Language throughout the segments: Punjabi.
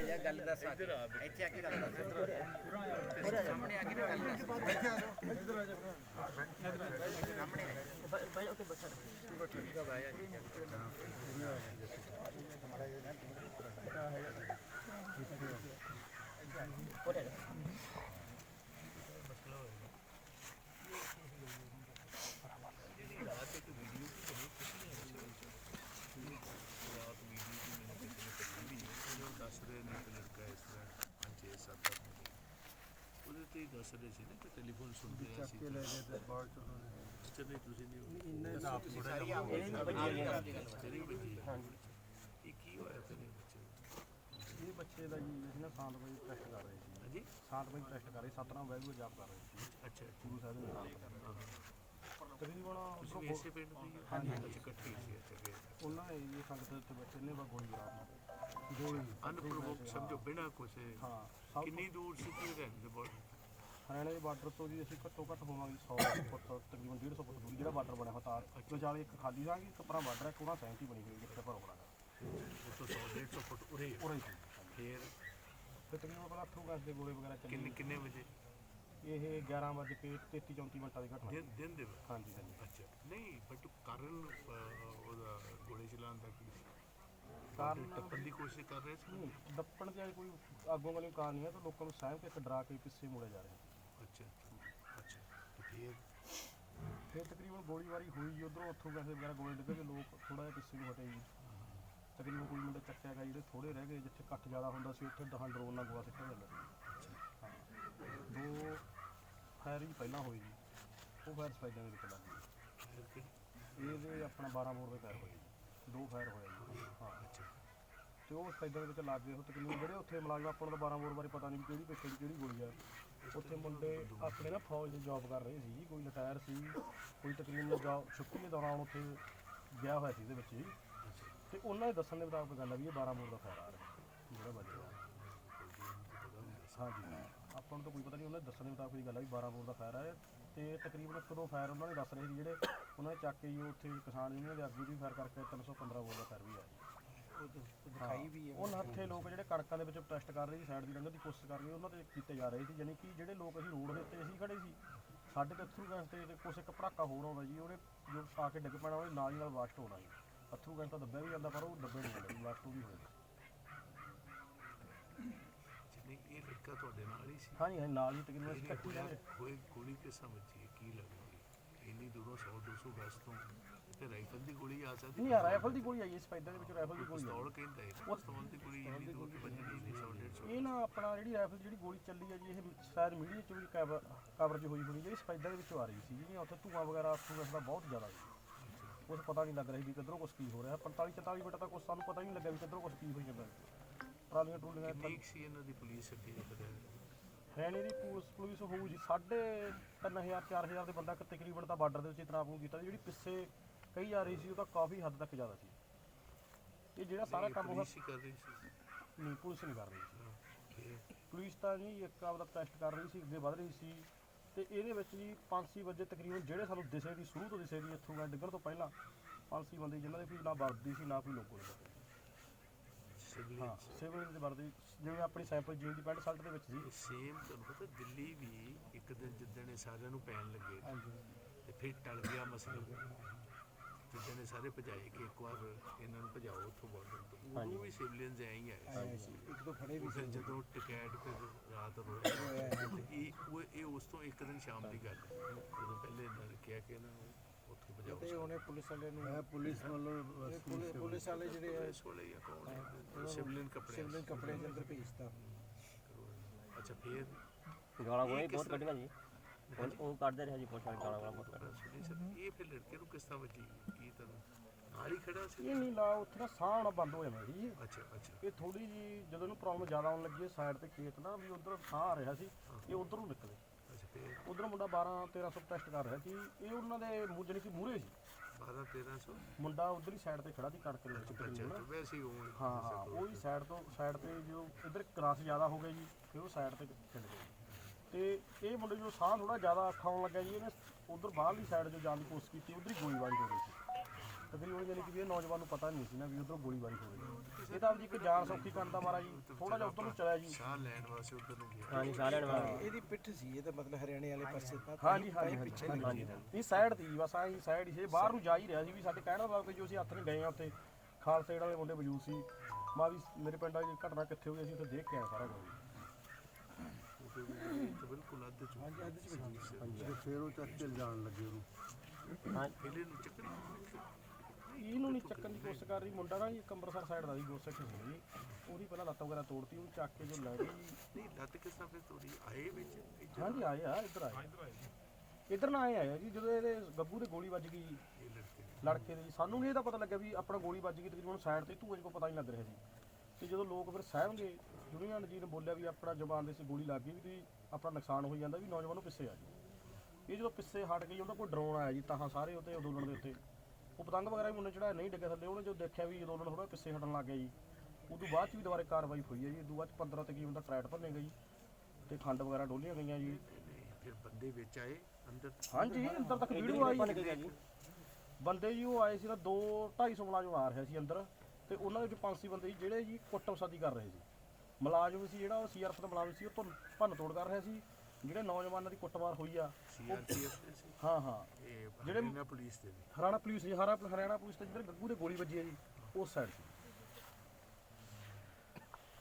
ਆ ਜਾ ਗੱਲ ਦੱਸ ਆ ਕੇ। ਇੱਥੇ ਆ ਕੇ ਗੱਲ ਦੱਸ ਸਾਹਮਣੇ ਆ ਕੇ ਨਾ ਗੱਲ ਦੱਸ ਸਾਹਮਣੇ ਦੱਸ ਰਹੇ ਨੇ ਕਿ ਲੜਕਾ ਇਸ ਤਰ੍ਹਾਂ ਪੰਜ ਛੇ ਸੱਤ ਅੱਠ ਵਜੇ। ਉਹਦੇ ਤੇ ਹੀ ਦੱਸ ਰਹੇ ਸੀ ਨਾ ਕਿ ਟੈਲੀਫੋਨ ਸੁਣ ਰਿਹਾ ਸੀ ਚਲੇ ਤੁਸੀਂ ਨਹੀਂ ਆਪ ਥੋੜਾ ਜਿਹਾ ਤੇਰੀ ਬੱਜੀ ਇਹ ਕੀ ਹੋਇਆ ਤੇਰੇ ਬੱਚੇ? ਇਹ ਬੱਚੇ ਦਾ ਜੀ ਅਸੀਂ ਨਾ ਸਾਂਤ ਵਜੇ ਟੈਸਟ ਕਰ ਰਹੇ ਸੀ। ਹਾਂਜੀ? ਸਾਂਤ ਵਜੇ ਟੈਸਟ ਕਰ ਰਹੇ ਸਤਨਾਮ ਵਾਹਿਗੁਰੂ ਜਾਪ ਕਰ ਰਹੇ ਸੀ। ਅੱਛਾ। ਗੁਰੂ ਸਾਹਿਬ ਦੇ ਨਾਮ ਤਕਰੀਬਨ ਵੀ ਇਸੇ ਪਿੰਡ ਦੇ ਹੀ ਹੋ? ਹਾਂਜੀ। ਇਕੱਠੇ ਹੀ ਸੀ ਫਿਰ। ਉਹਨਾਂ ਨੇ ਇਹ ਸੰਗਤ ਤੇ ਬੱਚੇ ਨੇ ਬਾ ਗੋਲੀ ਮਾਰ ਗੋਲੀ। ਅਨਪ੍ਰੋਵੋਕ ਸਮਝੋ ਬਿਨਾਂ ਕੁਛ। ਹਾਂ ਕਿੰਨੀ ਦੂਰ ਸੀ ਕਿ ਰਹਿੰਦੇ ਬੋਲ? ਹਰਿਆਣੇ ਦੇ ਬਾਰਡਰ ਤੋਂ ਜੀ ਅਸੀਂ ਘੱਟੋ ਘੱਟ ਹੋਵਾਂਗੇ 100 ਫੁੱਟ ਤਕਰੀਬਨ 150 ਫੁੱਟ ਦੂਰੀ ਜਿਹੜਾ ਬਾਰਡਰ ਬਣਿਆ ਹੋਇਆ ਤਾਰ ਵਿਚਾਲੇ ਇੱਕ ਖਾਲੀ ਸਾਂਗੀ ਇੱਕ ਪਰਾਂ ਬਾਰਡਰ ਹੈ ਕੋਣਾ ਸਹਿਮਤੀ ਬਣੀ ਹੋਈ ਜਿੱਥੇ ਪਰ ਹੋਣਾ ਉਹ ਤੋਂ 100 150 ਫੁੱਟ ਉਰੇ ਉਰੇ ਹੀ ਫਿਰ ਤੇ ਤਕਰੀਬਨ ਪਹਿਲਾਂ ਅੱਠੋਂ ਗੈਸ ਦੇ ਗੋਲੇ ਵਗੈਰਾ ਕਿੰਨੇ ਚੱਲੇ ਕਿੰਨੇ ਵਜੇ? ਇਹ 11 ਵਜੇ ਕੇ 33 34 ਮਿੰਟਾਂ ਦੀ ਘਟਨਾ ਦਿਨ ਦਿਨ ਦੇ? ਹਾਂਜੀ ਹਾਂਜੀ। ਅੱਛਾ। ਨਹੀਂ ਬਟ ਕਾਰਨ ਉਹਦਾ ਗੋਲੇ ਚਲਾਉਣ ਦਾ ਕੀ ਕਾਰਨ ਟੱਪਣ ਦੀ ਕੋਸ਼ਿਸ਼ ਕਰ ਰਹੇ ਸੀ? ਦੱਪਣ ਤੇ ਕੋਈ ਆਗੋਂ ਵਾਲੀ ਕਾਰ ਨਹੀਂ ਹੈ ਤਾਂ ਲੋਕਾਂ ਨੂੰ ਸਹਿਮ ਕੇ ਇੱਕ ਡਰਾ ਕੇ ਪਿੱਛੇ ਮੋੜਿਆ ਜਾ ਰਿਹਾ ਅੱਛਾ ਅੱਛਾ ਤੇ ਫਿਰ ਫਿਰ ਤਕਰੀਬਨ ਗੋਲੀਬਾਰੀ ਹੋਈ ਜੀ, ਉਧਰੋਂ ਉੱਥੋਂ ਵੈਸੇ ਵਗੈਰਾ ਗੋਲੇ ਲੱਗੇ ਤੇ ਲੋਕ ਥੋੜਾ ਜਿਹਾ ਪਿੱਛੇ ਨੂੰ ਹਟੇ ਜੀ। ਤਕਰੀਬਨ ਕੋਈ ਮੁੰਡੇ ਚੱਕਿਆ ਗਿਆ, ਜਿਹੜੇ ਥੋੜੇ ਰਹਿ ਗਏ, ਜਿੱਥੇ ਇਕੱਠ ਜ਼ਿਆਦਾ ਹੁੰਦਾ ਸੀ, ਉੱਥੇ ਦਹਾਂ ਡਰੋਨ ਨਾਲ ਗੋਲਾ ਸਿੱਟਿਆ ਜਾਂਦਾ ਸੀ। ਦੋ ਫਾਇਰਿੰਗ ਪਹਿਲਾਂ ਹੋਈ ਜੀ, ਉਹ ਫਾਇਰ ਸਪਾਈਡਰ ਦੇ ਵਿੱਚ ਲੱਗ ਗਈ ਫਿਰ ਕਿ- ਇਹਦੇ ਆਪਣਾ 12 ਬੋਰ ਦੇ ਫਾਇਰ ਹੋਏ ਜੀ, ਦੋ ਫਾਇਰ ਹੋਏ ਜੀ। ਹਾਂ। ਅੱਛਾ ਤੇ ਉਹ ਸਪਾਈਡਰ ਦੇ ਵਿੱਚ ਲੱਗ ਗਏ, ਉਹ ਤਕਰੀਬਨ ਜਿਹੜੇ ਉੱਥੇ ਮੁਲਾਜ਼ਮ ਆਪਾਂ ਨੂੰ ਤਾਂ 12 ਬੋਰ ਬਾਰੇ ਪਤਾ ਨਹੀਂ ਵੀ ਕਿਹੜੀ ਪਿੱਛੇ ਦੀ ਕਿਹੜੀ ਗੋਲੀ ਆ। ਉੱਥੇ ਮੁੰਡੇ ਆਪਣੇ ਨਾ ਫੌਜ ਦੀ ਜੌਬ ਕਰ ਰਹੇ ਸੀ ਜੀ ਕੋਈ ਰਿਟਾਇਰ ਸੀ, ਕੋਈ ਤਕਰੀਬਨ ਜੌਬ ਛੁੱਟੀ ਦੇ ਦੌਰਾਨ ਉੱਥੇ ਗਿਆ ਹੋਇਆ ਸੀ ਇਹਦੇ ਬੱਚੇ ਜੀ ਤੇ ਉਹਨਾਂ ਦੇ ਦੱਸਣ ਦੇ ਮੁਤਾਬਕ ਗੱਲ ਆ ਵੀ ਇਹ 12 ਬੋਰ ਦਾ ਫਾਇਰ ਆ ਰਿਹਾ, ਜਿਹੜਾ ਵੱਜਿਆ ਹਾਂਜੀ। ਆਪਾਂ ਨੂੰ ਤਾਂ ਕੋਈ ਪਤਾ ਨਹੀਂ, ਉਹਨਾਂ ਦੇ ਦੱਸਣ ਦੇ ਮੁਤਾਬਕ ਇਹ ਗੱਲ ਆ ਵੀ 12 ਬੋਰ ਦਾ ਫਾਇਰ ਆਇਆ ਤੇ ਤਕਰੀਬਨ ਇੱਕ ਦੋ ਫਾਇਰ ਉਹਨਾਂ ਨੇ ਦੱਸ ਰਹੇ ਸੀ ਜਿਹੜੇ ਉਹਨਾਂ ਨੇ ਚੱਕ ਕੇ ਜੀ ਉੱਥੇ ਕਿਸਾਨ ਯੂਨੀਅਨ ਦੇ ਆਗੂ ਦੀ ਫਾਇਰ ਕਰਕੇ 315 ਬੋਰ ਦਾ ਫਾਇਰ ਵੀ ਆਇਆ ਦਿਖਾਈ ਵੀ ਹੈ। ਉਹ ਨੱਥੇ ਲੋਕ ਜਿਹੜੇ ਕਣਕਾਂ ਦੇ ਵਿੱਚ ਪ੍ਰੋਟੈਸਟ ਕਰ ਰਹੇ ਸੀ ਸਾਈਡ ਦੀ ਲੰਘਣ ਦੀ ਕੋਸ਼ਿਸ਼ ਕਰ ਰਹੇ ਉਹਨਾਂ ਤੇ ਕੀਤੇ ਜਾ ਰਹੇ ਸੀ ਯਾਨੀ ਕਿ ਜਿਹੜੇ ਲੋਕ ਅਸੀਂ ਰੋਡ ਦੇ ਉੱਤੇ ਅਸੀਂ ਖੜੇ ਸੀ ਸਾਡੇ ਤੇ ਅਥਰੂ ਗੈਸ ਤੇ ਕੁਛ ਇੱਕ ਪੜਾਕਾ ਹੋਰ ਆਉਂਦਾ ਜੀ ਉਹਨੇ ਜੋ ਆ ਕੇ ਡਿੱਗ ਪੈਣਾ ਉਹਦੇ ਨਾਲ ਹੀ ਨਾਲ ਬਲਾਸਟ ਹੋਣਾ ਜੀ। ਅਥਰੂ ਗੈਸ ਤਾਂ ਦੱਬਿਆ ਵੀ ਜਾਂਦਾ ਪਰ ਉਹ ਦੱਬੇ ਨਹੀਂ ਜਾਂਦਾ ਬਲਾਸਟ ਵੀ ਹੋਇਆ ਨਹੀਂ ਇਹ ਲੜਕਾ ਤੁਹਾਡੇ ਨਾਲ ਹੀ ਸੀ? ਹਾਂਜੀ ਹਾਂਜੀ ਨਾਲ ਹੀ ਤਕਰੀਬਨ ਅਸੀਂ ਇਕੱਠੇ ਹੋਇਆ ਜਾਂਦੇ ਹੋਏ ਗੋਲੀ ਕਿਸ ਸਮਝ ਹੈ? ਕੀ ਲੱਗਦੀ? ਇੰਨੀ ਦੂਰੋਂ 100 200 ਗਜ਼ ਤੋਂ ਤੇ ਰਾਈਫਲ ਦੀ ਗੋਲੀ ਆ ਸਕਦੀ? ਨਹੀਂ ਰਾਈਫਲ ਦੀ ਗੋਲੀ ਆਈ ਇਸ ਸਪਾਈਡਰ ਦੇ ਵਿੱਚ ਰਾਈਫਲ ਦੀ ਗੋਲੀ ਪਿਸਤੌਲ ਕਹਿੰਦਾ ਹੈ ਨਾ ਪਿਸਤੌਲ ਦੀ ਗੋਲੀ ਇੰਨੀ ਦੂਰ ਤੋਂ ਵੱਜਣੀ ਇੰਨੀ 100 150 ਇਹ ਨਾ ਆਪਣਾ ਜਿਹੜੀ ਰਾਈਫਲ ਜਿਹੜੀ ਗੋਲੀ ਚੱਲੀ ਹੈ ਜੀ ਇਹ ਸ਼ਾਇਦ ਮੀਡੀਆ 'ਚ ਵੀ ਕਵਰ ਕਵਰੇਜ ਹੋਈ ਹੋਣੀ ਜਿਹੜੀ ਸਪਾਈਡਰ ਦੇ ਵਿੱਚੋਂ ਆ ਰਹੀ ਸੀ ਜਿਹੜੀਆਂ ਉੱਥੇ ਧੂਆਂ ਵਗੈਰਾ ਅਥਰੂ ਗੈਸ ਦਾ ਬਹੁਤ ਜ਼ਿਆਦਾ ਸੀ। ਕੁਛ ਪਤਾ ਨਹੀਂ ਲੱਗ ਰਿਹਾ ਵੀ ਕਿੱਧਰੋਂ ਕੁਛ ਕੀ ਹੋ ਰਿਹਾ 45 44 ਮਿੰਟ ਤੱਕ ਸਾਨੂੰ ਪਤਾ ਹੀ ਨਹੀਂ ਲੱਗਿਆ ਵੀ ਕਿੱਧਰੋਂ ਕੁਛ ਕੀ ਹੋਈ ਜਾਂਦਾ ਟਰਾਲੀਆਂ ਟਰੂਲੀਆਂ ਸੀ ਇਹਨਾਂ ਦੀ ਪੁਲਿਸ ਨਹੀਂ ਦੀ ਪੁਲਿਸ ਪੁਲਿਸ ਹੋਊ ਜੀ ਸਾਢੇ 3000 4000 ਦੇ ਬੰਦਾ ਕਿ ਤਕਰੀਬਨ ਤਾਂ ਬਾਰਡਰ ਦੇ ਵਿੱਚ ਤਨਾਬੂ ਕੀਤਾ ਜਿਹੜੀ ਪਿੱਛੇ ਕਹੀ ਜਾ ਰਹੀ ਸੀ ਉਹ ਤਾਂ ਕਾਫੀ ਹੱਦ ਤੱਕ ਜ਼ਿਆਦਾ ਸੀ। ਇਹ ਜਿਹੜਾ ਸਾਰਾ ਕੰਮ ਹੋਇਆ ਪੁਲਿਸ ਕਰ ਰਹੀ ਸੀ। ਨਹੀਂ ਪੁਲਿਸ ਨਹੀਂ ਕਰ ਰਹੀ ਸੀ। ਪੁਲਿਸ ਤਾਂ ਜੀ ਇੱਕ ਆਪਦਾ ਟੈਸਟ ਕਰ ਰਹੀ ਸੀ ਅੱਗੇ ਵਧ ਰਹੀ ਸੀ ਤੇ ਇਹਦੇ ਵਿੱਚ ਜੀ 5-6 ਵਜੇ ਤਕਰੀਬਨ ਜਿਹੜੇ ਸਾਨੂੰ ਦਿਸੇ ਦੀ ਸ਼ੁਰੂ ਤੋਂ ਦਿਸੇ ਦੀ ਇੱਥੋਂ ਡਿੱਗਣ ਤੋਂ ਪਹਿਲਾਂ 5-6 ਬੰਦੇ ਜਿਨ੍ਹਾਂ ਦੇ ਕੋਈ ਨਾ ਵਰਦੀ ਸੀ ਨਾ ਕੋਈ ਲੋਗੋ ਦੇ ਹਾਂ ਸਿਵਲਿਅਨਸ ਸਿਵਲ ਦੇ ਵਰਦੀ ਜਿਵੇਂ ਆਪਣੀ ਸੈਂਪਲ ਜੀਨ ਦੀ ਪੈਂਟ ਸ਼ਰਟ ਦੇ ਵਿੱਚ ਸੀ। ਸੇਮ ਤੁਹਾਨੂੰ ਪਤਾ ਦਿੱਲੀ ਵੀ ਇੱਕ ਦਿਨ ਜਿੱਦਣ ਇਹ ਸਾਰਿਆਂ ਨੂੰ ਪੈਣ ਲੱਗੇ ਹਾਂਜੀ। ਤੇ ਫਿਰ ਟਲ ਗਿਆ ਮਸਲਾ ਜਿੱਦਣ ਇਹ ਸਾਰੇ ਭਜਾਏ ਕਿ ਇੱਕ ਵਾਰ ਇਹਨਾਂ ਨੂੰ ਭਜਾਓ ਉੱਥੋਂ ਬਾਰਡਰ ਤੋਂ। ਉਹ ਵੀ ਸਿਵਲੀਅਨਸ ਐਂ ਹੀ ਆਏ ਸੀ। ਇੱਕ ਦੋ ਖੜੇ ਉਹ ਫਿਰ ਜਦੋਂ ਟਿਕੈਟ ਫਿਰ ਰਾਤ ਰੋਇਆ ਤੇ ਇਹ ਉਹ ਇਹ ਉਸ ਤੋਂ ਇੱਕ ਦਿਨ ਸ਼ਾਮ ਦੀ ਗੱਲ ਹੈ। ਜਦੋਂ ਪਹਿਲੇ ਇਹਨਾਂ ਨੇ ਕਿਹਾ ਕਿ ਇਹਨਾਂ ਨੂੰ ਉੱਥੋਂ ਭਜਾਓ ਉਹਨੇ ਪੁਲਿਸ ਵਾਲੇ ਨੂੰ ਹੈ ਪੁਲਿਸ ਵੱਲੋਂ ਪੁਲਿਸ ਵਾਲੇ ਜਿਹੜੇ ਆ, ਇਸ ਵੇਲੇ ਜਾਂ ਕੌਣ ਹੈ? ਸਿਵਲੀਅਨ ਕੱਪੜੇ ਸਿਵਲ ਕੱਪੜੇ ਦੇ ਅੰਦਰ ਭੇਜਤਾ। ਅੱਛਾ ਫਿਰ? ਗਾਲਾਂ ਇਹ ਗੋਲੇ ਬਹੁਤ ਕੱਢੀਆਂ ਜੀ। ਉਹ- ਉਹ ਕੱਢਦੇ ਰਹੇ ਜੀ ਪੁਲਿਸ ਵਾਲੇ ਗਾਲਾਂ ਗੋਲਾਂ ਬਹੁਤ ਕੱਢਦੇ ਸੁਣੀ ਸਰ ਇਹ ਫਿਰ ਲੜਕੇ ਨੂੰ ਕਿਸ ਤਰ੍ਹਾਂ ਵੱਜੀ? ਕੀ ਤਰ੍ਹਾਂ ਨਾਲ ਹੀ ਖੜਾ ਸੀ? ਇਹ ਨਹੀਂ ਲਾ ਉੱਥੇ ਨਾ ਸਾਹ ਆਉਣਾ ਬੰਦ ਹੋ ਜਾਂਦਾ ਸੀ। ਅੱਛਾ ਅੱਛਾ। ਇਹ ਥੋੜੀ ਜੀ ਜਦੋਂ ਇਹਨੂੰ ਪ੍ਰੋਬਲਮ ਜ਼ਿਆਦਾ ਆਉਣ ਲੱਗੀ ਸਾਈਡ ਤੇ ਖੇਤ ਨਾ ਵੀ ਉਧਰ ਸਾਹ ਆ ਰਿਹਾ ਸੀ ਇਹ ਉਧਰ ਨੂੰ ਨਿਕਲੇ। ਅੱਛਾ ਫਿਰ? ਉਧਰ ਮੁੰਡਾ 12 1300 ਟੈਸਟ ਕਰ ਰਿਹਾ ਸੀ। ਇਹ ਉਹਨਾਂ ਦੇ ਮੂੰਹ ਜਾਣੀ ਕਿ ਮੂਹਰੇ ਸੀ। 12 1300 ਮੁੰਡਾ ਉਧਰ ਹੀ ਸਾਈਡ ਤੇ ਖੜਾ ਸੀ ਕਣਕ ਦੇ ਵਿੱਚ ਅੱਛਾ ਤਕਰੀਬਨ ਤੇ ਵੈਸੇ ਹੀ ਉਹ ਹਾਂ ਹਾਂ ਉਹ ਸਾਈਡ ਤੋਂ ਸਾਈਡ ਤੇ ਜੋ ਇਧਰ ਕਰਾਸ ਜ਼ਿਆਦਾ ਹੋ ਗਿਆ ਜੀ ਫਿਰ ਉਹ ਸਾਈਡ ਤੇ ਛੱਡ ਗਏ। ਤੇ ਇਹ ਮੁੰਡੇ ਨੂੰ ਸਾਹ ਥੋੜਾ ਜ਼ਿਆਦਾ ਆਉਣ ਲੱਗਾ ਜੀ ਇਹਨੇ ਉਧਰ ਬਾਹਰਲੀ ਸਾਈਡ ਜੋ ਜਾਣ ਦੀ ਕੋਸ਼ਿਸ਼ ਕੀਤੀ ਉਧਰ ਹੀ ਗੋਲੀਬਾਰੀ ਹੋ ਰਹੀ ਸੀ। ਤਕਰੀਬਨ ਜਾਨੀ ਕਿ ਵੀ ਇਹ ਨੌਜਵਾਨ ਨੂੰ ਪਤਾ ਨਹੀਂ ਸੀ ਨਾ ਵੀ ਉਧਰੋਂ ਗੋਲੀਬਾਰੀ ਹੋ ਗਈ ਇਹ ਤਾਂ ਆਪਦੀ ਇੱਕ ਜਾਨ ਸੌਖੀ ਕਰਨ ਦਾ ਮਾਰਾ ਜੀ ਥੋੜਾ ਜਿਹਾ ਉਧਰ ਨੂੰ ਚਲਿਆ ਜੀ। ਸਾਹ ਲੈਣ ਵਾਸਤੇ ਉਧਰ ਨੂੰ ਗਿਆ। ਹਾਂਜੀ ਸਾਰਿਆਂ ਨੂੰ ਇਹਦੀ ਪਿੱਠ ਸੀ ਇਹ ਤਾਂ ਮਤਲਬ ਹਰਿਆਣੇ ਵਾਲੇ ਪਾਸੇ ਤਾਂ ਹਾਂਜੀ ਹਾਂਜੀ ਹਾਂਜੀ ਹਾਂਜੀ ਇਹ ਸਾਈਡ ਦੀ ਬਸ ਆਹੀ ਸਾਈਡ ਹੀ ਬਾਹਰ ਨੂੰ ਜਾ ਹੀ ਰਿਹਾ ਸੀ ਵੀ ਸਾਡੇ ਕਹਿਣ ਦਾ ਮਤਲਬ ਕਿ ਜੋ ਅਸੀਂ ਹੱਥ ਨਹੀਂ ਗਏ ਆ ਉੱਥੇ। ਖਾਲਸਾ ਵਾਲੇ ਮੁੰਡੇ ਮੌਜੂਦ ਸੀ। ਮਾ ਵੀ ਮੇਰੇ ਪਿੰਡ ਵਾਲੀ ਘਟਨਾ ਕਿੱਥੇ ਹੋ ਗਈ ਅਸੀਂ ਉੱਥੇ ਦੇਖ ਕੇ ਆਏ ਸਾਰਾ ਕੁਝ। ਤਾਂ ਬਿਲਕੁਲ ਅੱਧ ਚ ਹਾਂਜੀ ਅੱਧ ਚ ਫਿਰ ਉਹ ਚੱਕ ਕੇ ਜਾਣ ਲੱਗੇ ਉਹਨੂੰ। ਇਹਲੇ ਨੂੰ ਚੱਕਰੀ ਇਹਨੂੰ ਨਹੀਂ ਚੱਕਣ ਦੀ ਕੋਸ਼ਿਸ਼ ਕਰ ਰਹੀ। ਮੁੰਡਾ ਨਾ ਜੀ ਇੱਕ ਅੰਮ੍ਰਿਤਸਰ ਸਾਈਡ ਦਾ ਸੀ ਗੁਰਸਿੱਖ ਸੀ ਜੀ। ਉਹਦੀ ਪਹਿਲਾਂ ਲੱਤ ਵਗੈਰਾ ਤੋੜਤੀ ਉਹਨੂੰ ਚੱਕ ਕੇ ਜੋ ਲੈ ਜੀ ਨਹੀਂ ਲੱਤ ਕਿਸ ਤਰ੍ਹਾਂ ਫਿਰ ਤੋੜੀ? ਆਏ ਵਿੱਚ? ਇੱਧਰ? ਹਾਂਜੀ ਆਏ ਆ ਇੱਧਰ ਆਏ। ਇੱਧਰ ਨਾ ਆਏ ਆਏ ਆ ਜੀ ਜਦੋਂ ਇਹਦੇ ਗੱਗੂ ਦੇ ਗੋਲੀ ਵੱਜ ਗਈ ਇਹ ਲੜਕੇ ਨੇ। ਲੜਕੇ ਦੇ ਜੀ। ਸਾਨੂੰ ਨਹੀਂ ਇਹਦਾ ਪਤਾ ਲੱਗਿਆ ਵੀ ਆਪਣਾ ਗੋਲੀ ਵੱਜ ਗਈ ਤਕਰੀਬਨ ਸਾਈਡ ਤੇ ਧੂਏ ਕੋ ਪਤਾ ਨਹੀਂ ਲੱਗ ਰਿਹਾ ਸੀ ਤੇ ਜਦੋਂ ਲੋਕ ਫਿਰ ਸਹਿਮਗੇ ਯੂਨੀਅਨ ਜੀ ਨੇ ਬੋਲਿਆ ਵੀ ਆਪਣਾ ਜ਼ਬਾਨ ਦੇ ਸੀ ਗੋਲੀ ਲੱਗ ਗਈ ਵੀ ਤੁਸੀਂ ਆਪਣਾ ਨੁਕਸਾਨ ਹੋਈ ਜਾਂਦਾ ਵੀ ਨੌਜਵਾਨ ਨੂੰ ਪਿੱਛੇ ਆ ਜੀ ਇਹ ਜਦੋਂ ਪਿੱਛੇ ਹਟ ਗਈ ਉਹਦਾ ਕੋਈ ਡਰੋਨ ਆਇਆ ਜੀ ਤਾਂ ਸਾਰੇ ਉੱਤੇ ਅੰਦੋਲਨ ਦੇ ਉੱਤੇ। ਉਹ ਪਤੰਗ ਵਗੈਰਾ ਵੀ ਮੁੰਨੇ ਚੜਾਇਆ ਨਹੀਂ ਡਿੱਗਿਆ ਥੱਲੇ ਉਹਨੇ ਜਦੋਂ ਦੇਖਿਆ ਵੀ ਅੰਦੋਲਨ ਥੋੜਾ ਪਿੱਛੇ ਹਟਣ ਲੱਗ ਗਿਆ ਜੀ ਉਦੋਂ ਬਾਅਦ ਚ ਵੀ ਦੁਬਾਰੇ ਕਾਰਵਾਈ ਹੋਈ ਹੈ ਜੀ ਉਦੋਂ ਬਾਅਦ 'ਚ 15 ਤਕਰੀਬਨ ਦਾ ਟਰੈਟ ਭੰਨੇ ਗਈ ਤੇ ਖੰਡ ਵਗੈਰਾ ਡੋਲੀਆਂ ਗਈਆਂ ਜੀ। ਫਿਰ ਬੰਦੇ ਵਿੱਚ ਆਏ ਅੰਦਰ ਹਾਂਜੀ ਅੰਦਰ ਤੱਕ ਵੀਡੀਓ ਆਈ ਬੰਦੇ ਜੀ? ਉਹ ਆਏ ਸੀ ਤਾਂ 2 250 ਮੁਲਾਜ਼ਮ ਆ ਰਹੇ ਸੀ ਅੰਦਰ ਤੇ ਉਹਨਾਂ ਦੇ ਵਿੱਚ 500 ਬੰਦੇ ਸੀ ਜਿਹੜੇ ਜੀ ਕੁੱਟ ਵਸਾਦੀ ਕਰ ਰਹੇ ਸੀ। ਮੁਲਾਜ਼ਮ ਸੀ ਜਿਹੜਾ ਉਹ ਸੀਆਰਐਫ ਦਾ ਮੁਲਾਜ਼ਮ ਸੀ ਉਹ ਤੋਂ ਭੰਨ ਤੋੜ ਕਰ ਰਿਹਾ ਸੀ। ਜਿਹੜੇ ਨੌਜਵਾਨਾਂ ਦੀ ਕੁੱਟਮਾਰ ਹੋਈ ਆ ਸੀਆਰਪੀਐਫ ਦੇ ਸੀ। ਹਾਂ ਹਾਂ। ਇਹ ਜਿਹੜੇ- ਹਰਿਆਣਾ ਪੁਲਿਸ ਦੇ ਨੇ ਹਰਿਆਣਾ ਪੁਲਿਸ ਜੀ ਹਰਾ ਹਰਿਆਣਾ ਪੁਲਿਸ ਤੇ ਜਿਹੜੇ ਗੱਗੂ ਦੇ ਗੋਲੀ ਵੱਜੀ ਹੈ ਜੀ ਉਸ ਸਾਈਡ ਸੀ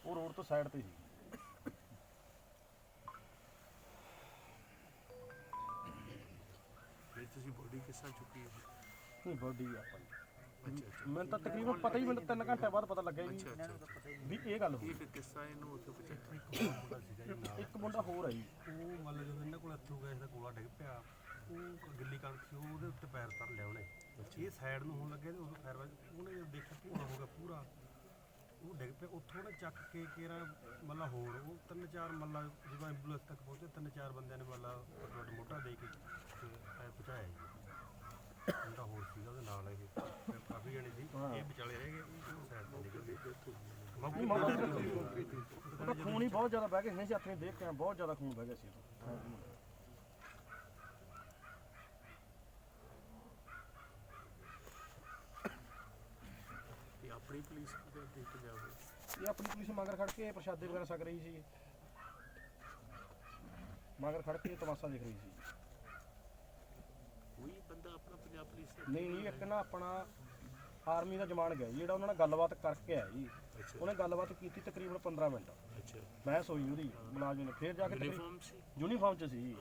ਉਹ ਰੋਡ ਤੋਂ ਸਾਈਡ ਤੇ ਸੀ। ਫਿਰ ਤੁਸੀਂ ਬੋਡੀ ਕਿਸ ਚੁੱਕੀ ਹੈ ਨਹੀਂ ਬੋਡੀ ਆਪਾਂ ਨੂੰ। ਮੈਨੂੰ ਤਾਂ ਤਕਰੀਬਨ ਪਤਾ ਹੀ ਮੈਨੂੰ 3 ਘੰਟੇ ਬਾਅਦ ਪਤਾ ਲੱਗਿਆ ਜੀ। ਵੀ ਇਹ ਗੱਲ ਹੋਈ। ਇਹ ਕਿਸ ਇਹਨੂੰ ਉੱਥੇ ਪਹੁੰਚਾਇਆ ਇੱਕ ਮੁੰਡਾ ਹੋਰ ਜੀ। ਉਹ ਮਤਲਬ ਜਦੋਂ ਇਹਨਾਂ ਕੋਲ ਇੱਥੋਂ ਗਿਆ ਇਹਦਾ ਗੋਲਾ ਡਿੱਗ ਪਿਆ। ਉਹ ਗਿੱਲੀ ਕਣਕ ਸੀ ਉਹਦੇ ਉੱਤੇ ਪੈਰ ਧਰ ਲਿਆ ਉਹਨੇ। ਇਹ ਸਾਈਡ ਨੂੰ ਹੋਣ ਲੱਗੇ ਤੇ ਉਦੋਂ ਵੱਜ ਉਹਨੇ ਜਦੋਂ ਦੇਖਿਆ ਭੂਰਾ ਹੋ ਗਿਆ ਪੂਰਾ ਉਹ ਡਿੱਗ ਪਿਆ। ਉੱਥੋਂ ਨਾ ਚੱਕ ਕੇ ਕੇਰਾ ਮੱਲਾ ਹੋਰ ਉਹ ਤਿੰਨ ਚਾਰ ਮੱਲਾ ਜਦੋਂ ਐਂਬੂਲੈਂਸ ਤੱਕ ਪਹੁੰਚੇ ਤਿੰਨ ਚਾਰ ਬੰਦਿਆਂ ਨੇ ਮੱਲਾ ਮੋਟਾ ਦੇ ਕੇ ਪਹੁੰਚਾਇਆ ਜੀ ਮੁੰਡਾ ਹੋਰ ਸੀਗਾ ਉਹਦੇ ਨਾਲ ਇਹ। ਤੇ ਕਾਫੀ ਜਣੇ ਸੀ ਇਹ ਵਿਚਾਲੇ ਰਹਿ ਗਏ ਉਹ ਸਾਈਡ ਤੋਂ ਨਿਕਲ ਗਏ। ਨਹੀਂ ਮਾਮਾ ਉਹਦਾ ਖੂਨ ਹੀ ਬਹੁਤ ਜ਼ਿਆਦਾ ਵਹਿ ਗਿਆ ਸੀ ਅਸੀਂ ਹੱਥ ਨੇ ਦੇਖ ਕੇ ਆਏ, ਬਹੁਤ ਜ਼ਿਆਦਾ ਖੂਨ ਵਹਿ ਗਿਆ ਸੀ ਉਹਦਾ। ਇਹ ਆਪਣੀ ਪੁਲਿਸ ਦੇ ਦੇ ਪੰਜਾਬ ਦੇ ਇਹ ਆਪਣੀ ਪੁਲਿਸ ਮਗਰ ਖੜ ਕੇ ਪ੍ਰਸ਼ਾਦੇ ਵਗੈਰਾ ਛਕ ਰਹੀ ਸੀ। ਮਗਰ ਖੜ ਕੇ ਤਮਾਸ਼ਾ ਦੇਖ ਰਹੀ ਸੀ ਕੋਈ ਬੰਦਾ ਆਪਣਾ ਪੰਜਾਬ ਪੁਲਿਸ ਦਾ ਨਹੀਂ ਨਹੀਂ ਇੱਕ ਨਾ ਆਪਣਾ ਆਰਮੀ ਦਾ ਜਵਾਨ ਗਿਆ ਜੀ, ਜਿਹੜਾ ਉਹਨਾਂ ਨਾਲ ਗੱਲਬਾਤ ਕਰਕੇ ਆਇਆ ਜੀ। ਉਹਨੇ ਗੱਲਬਾਤ ਕੀਤੀ ਤਕਰੀਬਨ 15 ਮਿੰਟ। ਅੱਛਾ। ਬਹਿਸ ਹੋਈ ਉਹਦੀ ਮੁਲਾਜ਼ਮ ਨੇ। ਫਿਰ ਜਾ ਕੇ ਯੂਨੀਫਾਰਮ ਸੀ? ਯੂਨੀਫਾਰਮ ਚ ਸੀ।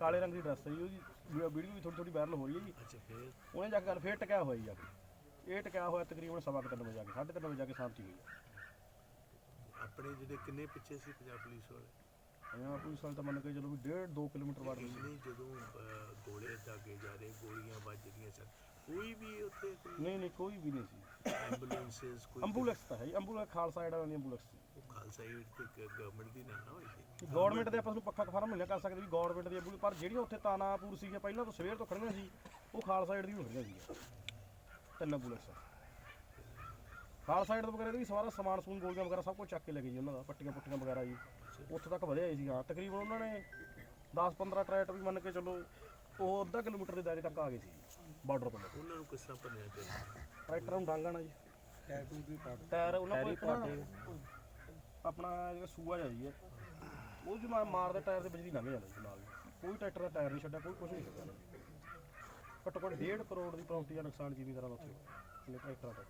ਕਾਲੇ ਰੰਗ ਦੀ ਡਰੈਸ ਸੀ ਉਹਦੀ। ਵੀਡੀਓ ਵੀ ਥੋੜੀ ਥੋੜੀ ਵਾਇਰਲ ਹੋ ਰਹੀ ਹੈ ਜੀ। ਅੱਛਾ ਫਿਰ? ਉਹਨੇ ਜਾ ਕੇ ਗੱਲ ਫੇਰ ਟਕਿਆ ਹੋਇਆ ਜੀ ਜਾ ਕੇ। ਇਹ ਟਕਿਆ ਹੋਇਆ ਤਕਰੀਬਨ ਸਵਾ ਕੁ ਤਿੰਨ ਵਜੇ ਜਾ ਕੇ ਸਾਢੇ ਤਿੰਨ ਵਜੇ ਜਾ ਕੇ ਸ਼ਾਂਤੀ ਹੋਈ। ਆਪਣੇ ਜਿਹੜੇ ਕਿੰਨੇ ਪਿੱਛੇ ਸੀ ਪੰਜਾਬ ਪੁਲਿਸ ਵਾਲੇ? ਇਹਨਾਂ ਪੁਲਿਸ ਵਾਲੇ ਤਾਂ ਮੰਨ ਕੇ ਚਲੋ ਵੀ 1.5 2 ਕਿਲੋਮੀਟਰ ਬਾਅਦ ਸੀ ਇੰਨੇ ਜਦੋਂ ਅਹ, ਗੋਲੇ ਦਾਗੇ ਜਾ ਰਹੇ ਗੋਲੀਆਂ ਵੱਜ ਰਹੀਆਂ ਸਨ ਕੋਈ ਵੀ ਉੱਥੇ ਕੋਈ ਨਹੀਂ ਨਹੀਂ ਕੋਈ ਵੀ ਨਹੀਂ ਸੀ। ਐਂਬੂਲੈਂਸਸ ਕੋਈ ਐਂਬੂਲੈਂਸ ਤਾਂ ਹੈ ਐਂਬੂਲੈਂਸ ਖਾਲਸਾ ਜਿਹੜਾ ਦੀ ਐਂਬੂਲੈਂਸ ਸੀ। ਉਹ ਖਾਲਸਾ ਏਡ ਤੇ ਗਵਰਨਮੈਂਟ ਦੀ ਨਾ ਨਾ ਹੋਈ ਸੀ। ਗਵਰਨਮੈਂਟ ਦੇ ਆਪਾਂ ਨੂੰ ਪੱਖਾ ਫਾਰਮ ਨਹੀਂ ਕਰ ਸਕਦੇ ਵੀ ਗਵਰਨਮੈਂਟ ਦੀ ਐਂਬੂਲੈਂਸ ਪਰ ਜਿਹੜੀਆਂ ਉੱਥੇ ਤਾਨਾਪੂਰ ਸੀਗੀਆਂ ਪਹਿਲਾਂ ਤੋਂ ਸਵੇਰ ਤੋਂ ਖੜੀਆਂ ਸੀ ਉਹ ਖਾਲਸਾ ਏਡ ਦੀ ਹੋ ਖੜੀਆਂ ਸੀਗੀਆਂ। ਤਿੰਨ ਐਂਬੂਲੈਂਸ। ਖਾਲਸਾ ਏਡ ਵਗੈਰਾ ਵੀ ਸਾਰਾ ਸਮਾਨ ਸਮੂਨ ਗੋਲੀਆਂ ਵਗੈਰਾ ਸਭ ਕੁਝ ਚੱਕ ਕੇ ਲੈ ਗਏ ਜੀ ਉਹਨਾਂ ਦਾ ਪੱਟੀਆਂ ਪੁੱਟੀਆਂ ਵਗੈਰਾ ਜੀ। ਉੱਥੇ ਤੱਕ ਵਧਿਆ ਹੀ ਸੀ ਹਾਂ ਤਕਰੀਬਨ ਉਹਨਾਂ ਨੇ 10-15 ਟਰੈਟ ਵੀ ਮੰਨ ਕੇ ਚੱਲੋ ਉਹ ਅੱਧਾ ਕਿਲੋਮੀਟਰ ਦੇ ਦਾਇਰੇ ਤੱਕ ਆ ਗਏ ਸੀ ਬਾਰਡਰ ਤੋਂ ਉਹਨਾਂ ਨੂੰ ਕਿਸ ਤਰ੍ਹਾਂ ਭੰਨਿਆ ਚਾਹੀਦਾ ਟਰੈਕਟਰ ਨੂੰ ਡਾਂਗਣਾ ਜੀ। ਟੈਟੂ ਵੀ ਪਾ ਟਾਇਰ ਉਹਨਾਂ ਕੋਲ ਇੱਕ ਨਾ ਆਪਣਾ ਜਿਹੜਾ ਸੂਆ ਜਿਹਾ ਜੀ ਉਹ ਜੀ ਮਾਰ ਮਾਰਦੇ ਟਾਇਰ ਤੇ ਬਿਜਲੀ ਲੰਘ ਜਾਂਦੀ ਸੀ ਨਾਲ। ਕੋਈ ਟਰੈਕਟਰ ਦਾ ਟਾਇਰ ਨਹੀਂ ਛੱਡਿਆ ਕੋਈ ਕੁਝ ਨਹੀਂ ਛੱਡਿਆ। ਘੱਟੋ ਘੱਟ 1.5 ਕਰੋੜ ਦੀ ਪ੍ਰਾਪਰਟੀ ਦਾ ਨੁਕਸਾਨ ਜ਼ਿਮੀਂਦਾਰਾਂ ਦਾ ਉੱਥੇ ਇਹਨੇ ਟਰੈਕਟਰਾਂ ਦਾ